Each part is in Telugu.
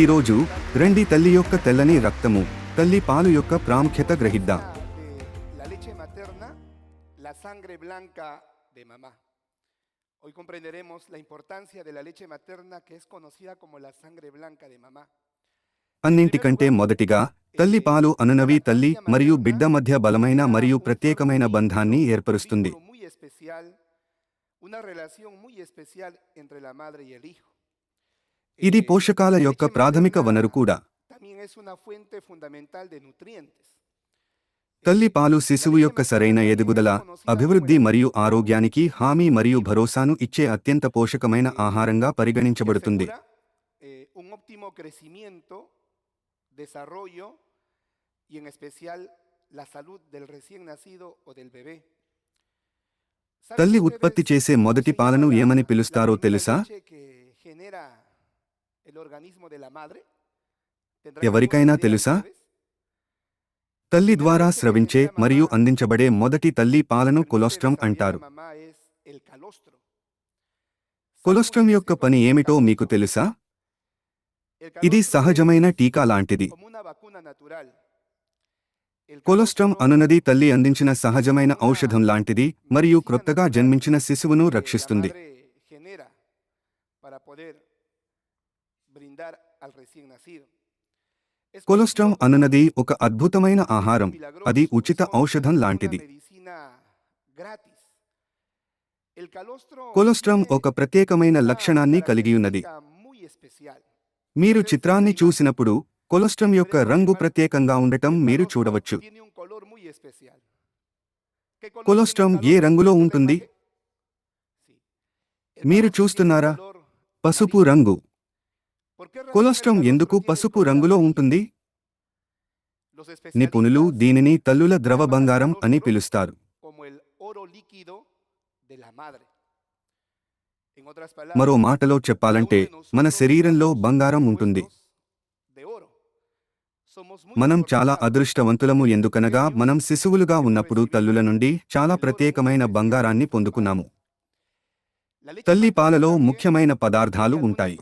ఈరోజు రండి తల్లి యొక్క తెల్లని రక్తము తల్లి పాలు యొక్క ప్రాముఖ్యత గ్రహిద్దాం. Hoy comprenderemos la importancia de la leche materna que es conocida como la sangre blanca de mamá. అన్నింటికంటే మొదటిగా తల్లి పాలు అనునవి తల్లి మరియు బిడ్డ మధ్య బలమైన మరియు ప్రత్యేకమైన బంధాన్ని ఏర్పరుస్తుంది una relación muy especial entre la madre y el hijo. ఇది పోషకాల యొక్క ప్రాథమిక వనరు కూడా. తల్లి పాలు శిశువు యొక్క సరైన ఎదుగుదల అభివృద్ధి మరియు ఆరోగ్యానికి హామీ మరియు భరోసాను ఇచ్చే అత్యంత పోషకమైన ఆహారంగా పరిగణించబడుతుంది. తల్లి ఉత్పత్తి చేసే మొదటి పాలను ఏమని పిలుస్తారో తెలుసా? ఎవరికైనా తెలుసా? తల్లి ద్వారా స్రవించే మరియు అందించబడే మొదటి తల్లి పాలను కొలోస్ట్రం అంటారు. కొలోస్ట్రం యొక్క పని ఏమిటో మీకు తెలుసా? ఇది సహజమైన టీకా లాంటిది. కొలోస్ట్రం అనునది తల్లి అందించిన సహజమైన ఔషధం లాంటిది మరియు క్రొత్తగా జన్మించిన శిశువును రక్షిస్తుంది. కొలెస్ట్రాల్ అన్నది ఒక అద్భుతమైన ఆహారం. అది ఉచిత ఔషధం లాంటిది. కొలెస్ట్రాల్ ఒక ప్రత్యేకమైన లక్షణాన్ని కలిగి ఉన్నది. మీరు చిత్రాన్ని చూసినప్పుడు కొలెస్ట్రమ్ యొక్క రంగు ప్రత్యేకంగా ఉండటం మీరు చూడవచ్చు. కొలెస్ట్రమ్ ఏ రంగులో ఉంటుంది? మీరు చూస్తున్నారా? పసుపు రంగు. కొలోస్ట్రమ్ ఎందుకు పసుపు రంగులో ఉంటుంది? నిపుణులు దీనిని తల్లుల ద్రవ బంగారం అని పిలుస్తారు. మరో మాటలో చెప్పాలంటే మన శరీరంలో బంగారం ఉంటుంది. మనం చాలా అదృష్టవంతులము ఎందుకనగా మనం శిశువులుగా ఉన్నప్పుడు తల్లుల నుండి చాలా ప్రత్యేకమైన బంగారాన్ని పొందుకున్నాము. తల్లి పాలలో ముఖ్యమైన పదార్థాలు ఉంటాయి.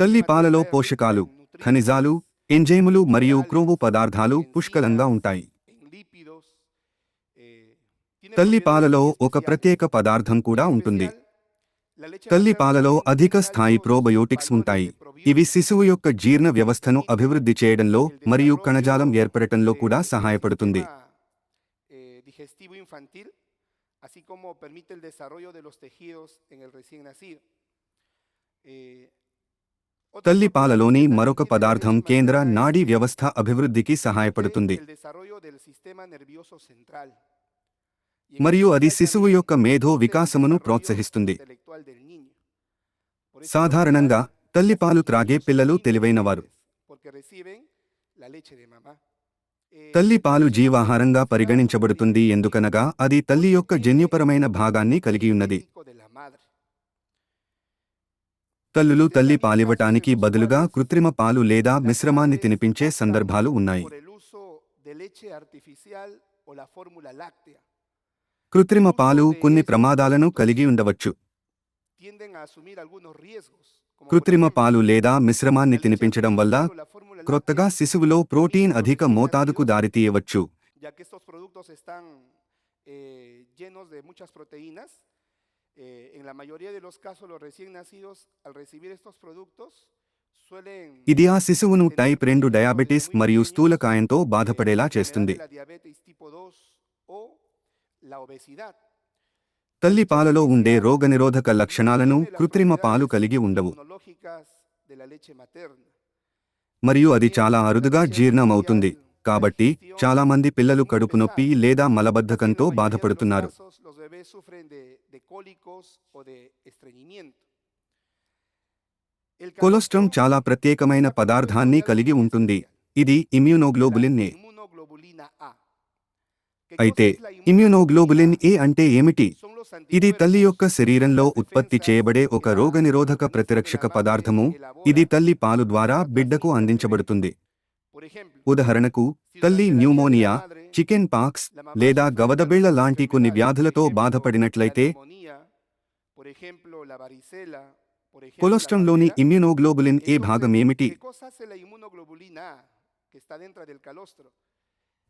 తల్లి పాలలో పోషకాలు ఖనిజాలు ఎంజైములు మరియు క్రోవు పదార్థాలు పుష్కలంగా ఉంటాయి. తల్లి పాలలో ఒక ప్రత్యేక పదార్థం కూడా ఉంటుంది. తల్లి పాలలో అధిక స్థాయి ప్రోబయోటిక్స్ ఉంటాయి. ఇవి శిశువు యొక్క జీర్ణ వ్యవస్థను అభివృద్ధి చేయడంలో మరియు కణజాలం ఏర్పడటంలో కూడా సహాయపడుతుంది. así como permite el desarrollo de los tejidos en el recién nacido. తల్లి పాలలోని మరొక పదార్థం కేంద్ర నాడీ వ్యవస్థ అభివృద్ధికి సహాయపడుతుంది. మరియు అది శిశువు యొక్క మేధో వికాసమును ప్రోత్సహిస్తుంది. సాధారణంగా తల్లిపాలు త్రాగే పిల్లలు తెలివైనవారు. తల్లి పాలు జీవాహారంగా పరిగణించబడుతుంది ఎందుకనగా అది తల్లి యొక్క జన్యుపరమైన భాగాన్ని కలిగి ఉన్నది తల్లులు తల్లి పాలివ్వటానికి బదులుగా కృత్రిమ పాలు లేదా మిశ్రమాన్ని తినిపించే సందర్భాలు ఉన్నాయి. కృత్రిమ పాలు కొన్ని ప్రమాదాలను కలిగి ఉండవచ్చు. కృత్రిమ పాలు లేదా మిశ్రమాన్ని తినిపించడం వల్ల క్రొత్తగా శిశువులో ప్రోటీన్ అధిక మోతాదుకు దారితీయవచ్చు. ఇది ఆ శిశువును టైప్ రెండు డయాబెటిస్ మరియు స్థూలకాయంతో బాధపడేలా చేస్తుంది. తల్లి పాలలో ఉండే రోగనిరోధక లక్షణాలను కృత్రిమ పాలు కలిగి ఉండవు. మరియు అది చాలా అరుదుగా జీర్ణమవుతుంది. కాబట్టి చాలామంది పిల్లలు కడుపు నొప్పి లేదా మలబద్ధకంతో బాధపడుతున్నారు. కొలెస్ట్రమ్ చాలా ప్రత్యేకమైన పదార్థాన్ని కలిగి ఉంటుంది. ఇది ఇమ్యూనోగ్లోబులిన్ అయితే ఇమ్యునోగ్లోబులిన్ ఏ అంటే ఏమిటి? ఇది తల్లి యొక్క శరీరంలో ఉత్పత్తి చేయబడే ఒక రోగనిరోధక ప్రతిరక్షక పదార్థము. ఇది తల్లి పాలు ద్వారా బిడ్డకు అందించబడుతుంది. ఉదాహరణకు తల్లి న్యూమోనియా చికెన్ పాక్స్ లేదా గవదబిళ్ళ లాంటి కొన్ని వ్యాధులతో బాధపడినట్లయితే కొలెస్ట్రంలోని ఇమ్యునోగ్లోబులిన్ ఏ భాగం ఏమిటి?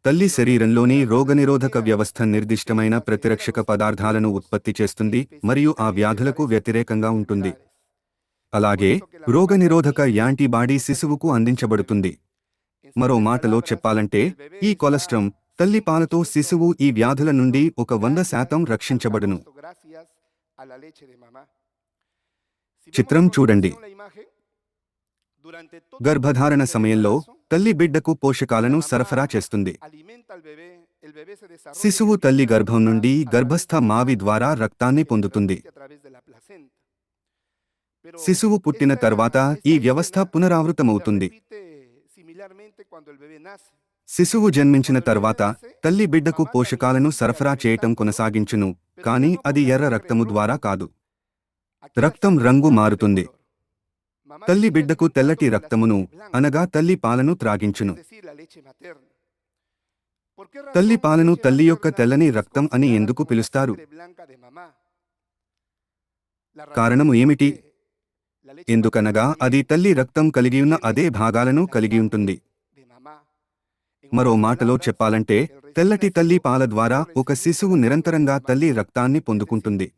తల్లి శరీరంలోని రోగనిరోధక వ్యవస్థ నిర్దిష్టమైన ప్రతిరక్షక పదార్థాలను ఉత్పత్తి చేస్తుంది మరియు ఆ వ్యాధులకు వ్యతిరేకంగా ఉంటుంది. అలాగే రోగనిరోధక యాంటీబాడీ శిశువుకు అందించబడుతుంది. మరో మాటలో చెప్పాలంటే ఈ కొలెస్ట్రమ్ తల్లి పాలతో శిశువు ఈ వ్యాధుల నుండి ఒక వంద శాతం రక్షించబడును. చిత్రం చూడండి. గర్భధారణ సమయంలో తల్లి బిడ్డకు పోషకాలను సరఫరా చేస్తుంది. శిశువు తల్లి గర్భం నుండి గర్భస్థ మావి ద్వారా రక్తాన్ని పొందుతుంది. శిశువు పుట్టిన తర్వాత ఈ వ్యవస్థ పునరావృతమవుతుంది. శిశువు జన్మించిన తర్వాత తల్లి బిడ్డకు పోషకాలను సరఫరా చేయటం కొనసాగించును కానీ అది ఎర్ర రక్తము ద్వారా కాదు. రక్తం రంగు మారుతుంది. తల్లి బిడ్డకు తెల్లటి రక్తమును అనగా తల్లి పాలను త్రాగించును. తల్లి పాలను తల్లి యొక్క తెల్లని రక్తం అని ఎందుకు పిలుస్తారు? కారణము ఏమిటి? ఎందుకనగా అది తల్లి రక్తం కలిగియున్న అదే భాగాలను కలిగి ఉంటుంది. మరో మాటలో చెప్పాలంటే తెల్లటి తల్లి పాల ద్వారా ఒక శిశువు నిరంతరంగా తల్లి రక్తాన్ని పొందుకుంటుంది.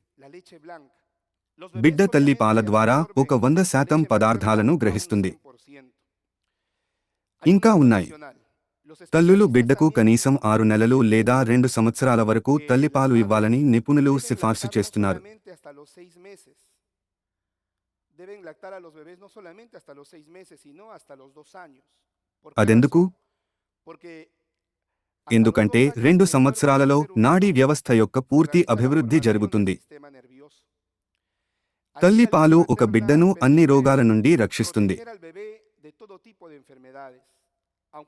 బిడ్డ తల్లి పాల ద్వారా ఒక వంద శాతం పదార్థాలను గ్రహిస్తుంది. ఇంకా ఉన్నాయి. తల్లులు బిడ్డకు కనీసం ఆరు నెలలు లేదా రెండు సంవత్సరాల వరకు తల్లిపాలు ఇవ్వాలని నిపుణులు సిఫార్సు చేస్తున్నారు. అదెందుకు? ఎందుకంటే రెండు సంవత్సరాలలో నాడీ వ్యవస్థ యొక్క పూర్తి అభివృద్ధి జరుగుతుంది. తల్లి పాలు ఒక బిడ్డను అన్ని రోగాల నుండి రక్షిస్తుంది.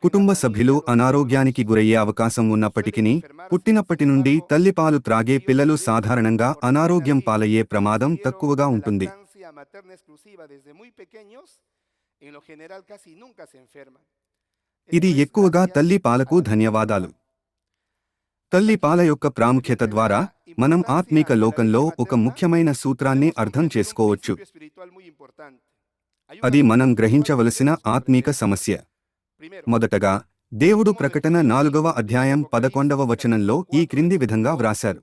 కుటుంబ సభ్యులు అనారోగ్యానికి గురయ్యే అవకాశం ఉన్నప్పటికీ పుట్టినప్పటి నుండి తల్లిపాలు త్రాగే పిల్లలు సాధారణంగా అనారోగ్యం పాలయ్యే ప్రమాదం తక్కువగా ఉంటుంది. ఇది ఎక్కువగా తల్లి పాలకు ధన్యవాదాలు. తల్లి పాల యొక్క ప్రాముఖ్యత ద్వారా మనం ఆత్మీక లోకంలో ఒక ముఖ్యమైన సూత్రాన్ని అర్థం చేసుకోవచ్చు. అది మనం గ్రహించవలసిన ఆత్మీక సమస్య. మొదటగా దేవుడు ప్రకటన నాలుగవ అధ్యాయం పదకొండవ వచనంలో ఈ క్రింది విధంగా వ్రాశారు.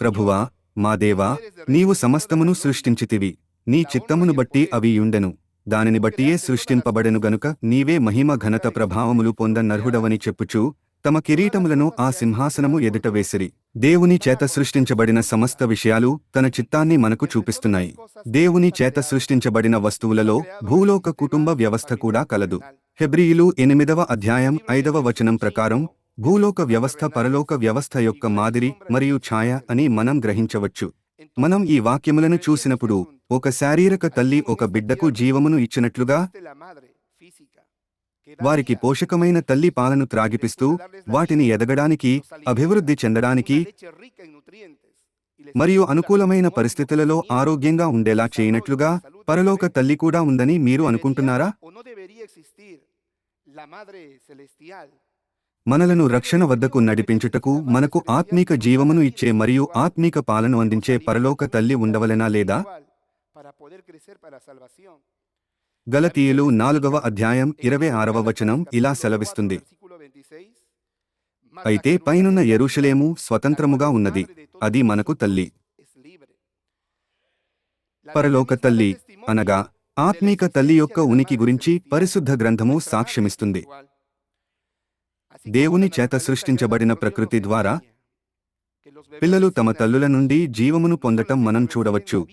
ప్రభువా మా దేవా నీవు సమస్తమును సృష్టించితివి. నీ చిత్తమును బట్టి అవి యుండెను. దానిని బట్టియే సృష్టింపబడెను గనుక నీవే మహిమ ఘనత ప్రభావములు పొందనర్హుడవని చెప్పుచూ తమ కిరీటములను ఆ సింహాసనము ఎదుట వేసిరి. దేవుని చేత సృష్టించబడిన సమస్త విషయాలు తన చిత్తాన్ని మనకు చూపిస్తున్నాయి. దేవుని చేత సృష్టించబడిన వస్తువులలో భూలోక కుటుంబ వ్యవస్థ కూడా కలదు. హెబ్రియులు ఎనిమిదవ అధ్యాయం ఐదవ వచనం ప్రకారం భూలోక వ్యవస్థ పరలోక వ్యవస్థ యొక్క మాదిరి మరియు ఛాయ అని మనం గ్రహించవచ్చు. మనం ఈ వాక్యములను చూసినప్పుడు ఒక శారీరక తల్లి ఒక బిడ్డకు జీవమును ఇచ్చినట్లుగా వారికి పోషకమైన తల్లి పాలను త్రాగిపిస్తూ వాటిని ఎదగడానికి అభివృద్ధి చెందడానికి మరియు అనుకూలమైన పరిస్థితులలో ఆరోగ్యంగా ఉండేలా చేయనట్లుగా పరలోక తల్లి కూడా ఉందని మీరు అనుకుంటున్నారా? మనలను రక్షణ వద్దకు నడిపించుటకు మనకు ఆత్మీక జీవమును ఇచ్చే మరియు ఆత్మీక పాలను అందించే పరలోక తల్లి ఉండవలెనా లేదా? గలతీయులు నాలుగవ అధ్యాయం ఇరవై ఆరవ వచనం ఇలా సెలవిస్తుంది. అయితే పైనున్న ఎరుషలేము స్వతంత్రముగా ఉన్నది. అది మనకు తల్లి. పరలోక తల్లి అనగా ఆత్మీక తల్లి యొక్క ఉనికి గురించి పరిశుద్ధ గ్రంథము సాక్ష్యమిస్తుంది. దేవుని చేత సృష్టించబడిన ప్రకృతి ద్వారా పిల్లలు తమ తల్లుల నుండి జీవమును పొందటం మనం చూడవచ్చు.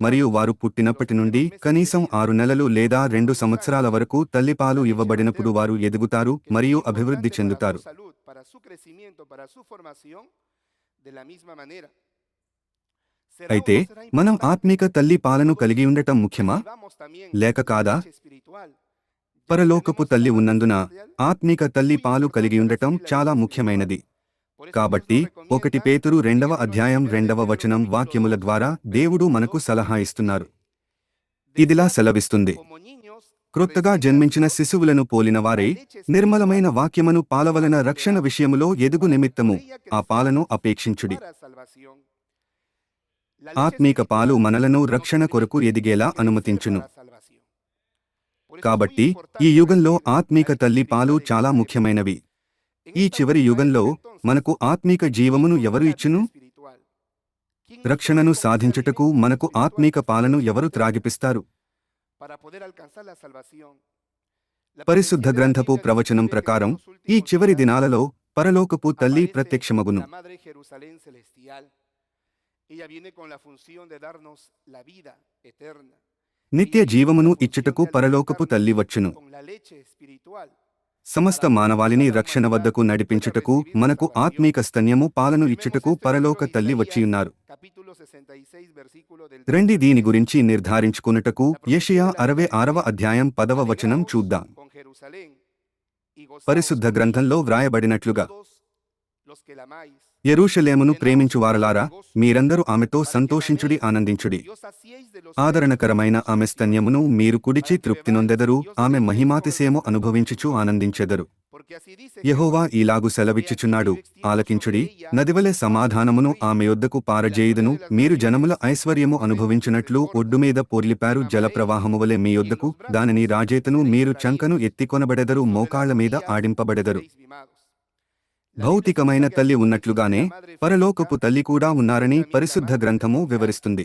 మరియు వారు పుట్టినప్పటి నుండి కనీసం ఆరు నెలలు లేదా రెండు సంవత్సరాల వరకు తల్లిపాలు ఇవ్వబడినప్పుడు వారు ఎదుగుతారు మరియు అభివృద్ధి చెందుతారు. అయితే మనం ఆత్మీక తల్లి పాలను కలిగి ఉండటం ముఖ్యమా లేక కాదా పరలోకపు తల్లి ఉన్నందున ఆత్మీక తల్లి పాలు కలిగి ఉండటం చాలా ముఖ్యమైనది కాబట్టి ఒకటి పేతురు రెండవ అధ్యాయం రెండవ వచనం వాక్యముల ద్వారా దేవుడు మనకు సలహా ఇస్తున్నారు. ఇదిలా సెలవిస్తుంది. క్రొత్తగా జన్మించిన శిశువులను పోలినవారే నిర్మలమైన వాక్యమును పాలవలన రక్షణ విషయములో ఎదుగు నిమిత్తము ఆ పాలను అపేక్షించుడి. ఆత్మీక పాలు మనలను రక్షణ కొరకు ఎదిగేలా అనుమతించును. కాబట్టి ఈ యుగంలో ఆత్మీక తల్లి పాలు చాలా ముఖ్యమైనవి. ఈ చివరి యుగంలో మనకు ఆత్మీక జీవమును ఎవరు ఇచ్చును? రక్షణను సాధించుటకు మనకు ఆత్మీక పాలను ఎవరు త్రాగిపిస్తారు? పరిశుద్ధ గ్రంథపు ప్రవచనం ప్రకారం ఈ చివరి దినాలలో పరలోకపు తల్లి ప్రత్యక్షమగును. నిత్య జీవమును ఇచ్చుటకు పరలోకపు తల్లి వచ్చును. సమస్త మానవాళిని రక్షణ వద్దకు నడిపించుటకు మనకు ఆత్మీక స్తన్యము పాలను ఇచ్చుటకు పరలోక తల్లి వచ్చియున్నారు. రండి దీని గురించి నిర్ధారించుకున్నటకు యెషయా అరవై ఆరవ అధ్యాయం పదవ వచనం చూద్దాం. పరిశుద్ధ గ్రంథంలో వ్రాయబడినట్లుగా ఎరూషలేమును ప్రేమించు వారలారా ప్రేమించువారలారా మీరందరూ ఆమెతో సంతోషించుడి ఆనందించుడి ఆదరణకరమైన ఆమె స్తన్యమును మీరు కుడిచి తృప్తి నొందెదరు ఆమె మహిమాతిశయము అనుభవించుచు ఆనందించెదరు యహోవా యెహోవా ఈలాగు సెలవిచ్చుచున్నాడు ఆలకించుడి నదివలె సమాధానమును ఆమె యొద్దకు పారజేయుదును మీరు జనముల ఐశ్వర్యము అనుభవించినట్లు ఒడ్డు మీద పొర్లిపారు జలప్రవాహము వలె మీ యొద్దకు దానిని రాజేతను మీరు చంకను ఎత్తికొనబడెదరు మోకాళ్ళ మీద ఆడింపబడెదరు. భౌతికమైన తల్లి ఉన్నట్లుగానే పరలోకపు తల్లి కూడా ఉన్నారని పరిశుద్ధ గ్రంథము వివరిస్తుంది.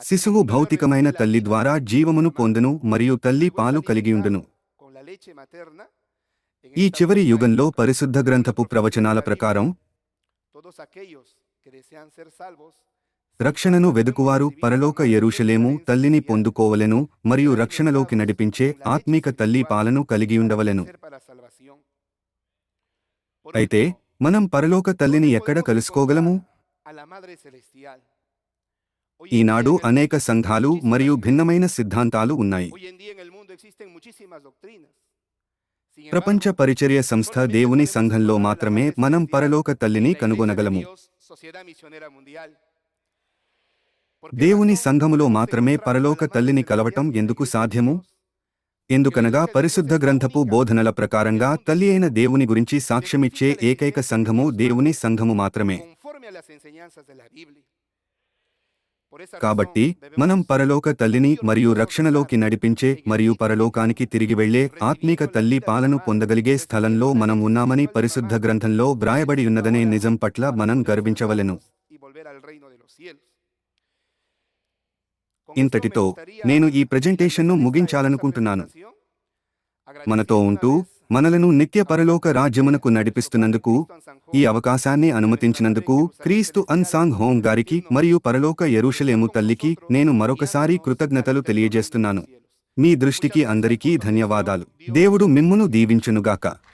శిశువు భౌతికమైన తల్లి ద్వారా జీవమును పొందును మరియు తల్లి పాలు కలిగియుండును ఈ చివరి యుగంలో పరిశుద్ధ గ్రంథపు ప్రవచనాల ప్రకారం రక్షణను వెదుకువారు పరలోక ఎరుషలేము తల్లిని పొందుకోవలెను మరియు రక్షణలోకి నడిపించే ఆత్మీక తల్లి పాలను కలిగియుండవలెను అయితే మనం పరలోక తల్లిని ఎక్కడ కలుసుకోగలము? ఈనాడు అనేక సంఘాలు మరియు భిన్నమైన సిద్ధాంతాలు ఉన్నాయి. ప్రపంచ పరిచర్య సంస్థ దేవుని సంఘంలో మాత్రమే మనం పరలోక తల్లిని కనుగొనగలము. దేవుని సంఘములో మాత్రమే పరలోక తల్లిని కలవటం ఎందుకు సాధ్యము? ఎందుకనగా పరిశుద్ధ గ్రంథపు బోధనల ప్రకారంగా తల్లి అయిన దేవుని గురించి సాక్ష్యమిచ్చే ఏకైక సంఘము దేవుని సంఘము మాత్రమే. కాబట్టి మనం పరలోక తల్లిని మరియు రక్షణలోకి నడిపించే మరియు పరలోకానికి తిరిగి వెళ్ళే ఆత్మీక తల్లి పాలను పొందగలిగే స్థలంలో మనం ఉన్నామని పరిశుద్ధ గ్రంథంలో వ్రాయబడి ఉన్నదనే నిజం పట్ల మనం గర్వించవలెను. ఇంతటితో నేను ఈ ప్రెజెంటేషన్ను ముగించాలనుకుంటున్నాను. మనతో ఉంటూ మనలను నిత్య పరలోక రాజ్యమునకు నడిపిస్తున్నందుకు ఈ అవకాశాన్ని అనుమతించినందుకు క్రీస్తు అన్సాంగ్ హోం గారికి మరియు పరలోక ఎరుషలేము తల్లికి నేను మరొకసారి కృతజ్ఞతలు తెలియజేస్తున్నాను. మీ దృష్టికి అందరికీ ధన్యవాదాలు. దేవుడు మిమ్మును దీవించునుగాక.